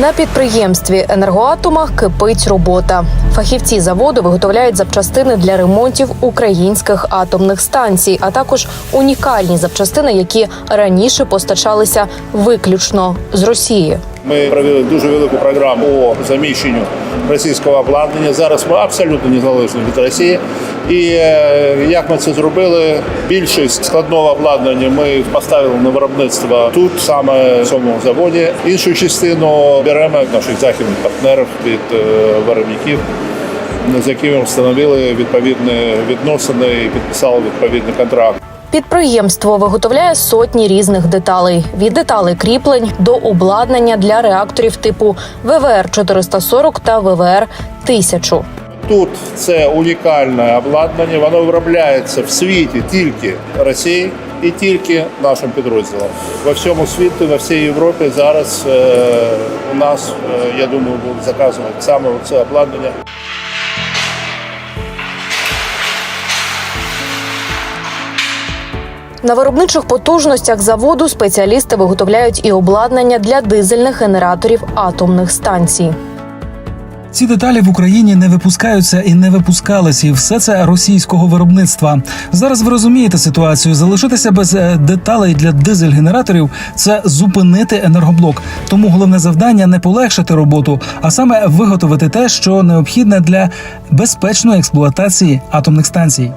На підприємстві енергоатома кипить робота. Фахівці заводу виготовляють запчастини для ремонтів українських атомних станцій, а також унікальні запчастини, які раніше постачалися виключно з Росії. Ми провели дуже велику програму по заміщенню російського обладнання. Зараз ми абсолютно незалежні від Росії. І е, як ми це зробили? Більшість складного обладнання ми поставили на виробництво тут, саме в цьому заводі. Іншу частину беремо наших західних партнерів від е, виробників, з якими встановили відповідні відносини і підписали відповідний контракт. Підприємство виготовляє сотні різних деталей від деталей кріплень до обладнання для реакторів типу ВВР 440 та ВВР 1000 Тут це унікальне обладнання, воно виробляється в світі тільки Росії і тільки нашим підрозділом. Во всьому світі, во всій Європі зараз е, у нас, е, я думаю, будуть заказувати саме це обладнання. На виробничих потужностях заводу спеціалісти виготовляють і обладнання для дизельних генераторів атомних станцій. Ці деталі в Україні не випускаються і не випускалися, і все це російського виробництва. Зараз ви розумієте ситуацію. Залишитися без е, деталей для дизель-генераторів це зупинити енергоблок. Тому головне завдання не полегшити роботу, а саме виготовити те, що необхідне для безпечної експлуатації атомних станцій.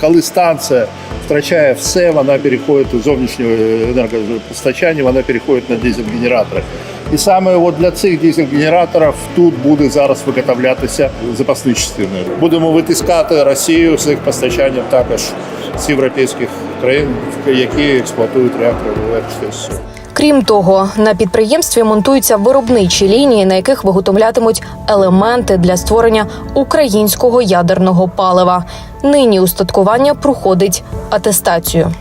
Коли станція втрачає все, вона переходить у зовнішнього енергопостачання, вона переходить на дизель-генератори. І саме от для цих дизель-генераторів тут буде зараз виготовлятися запасні частини. Будемо витискати Росію з їх постачанням також з європейських країн, які експлуатують реактори ВВР-440. Крім того, на підприємстві монтуються виробничі лінії, на яких виготовлятимуть елементи для створення українського ядерного палива. Нині устаткування проходить атестацію.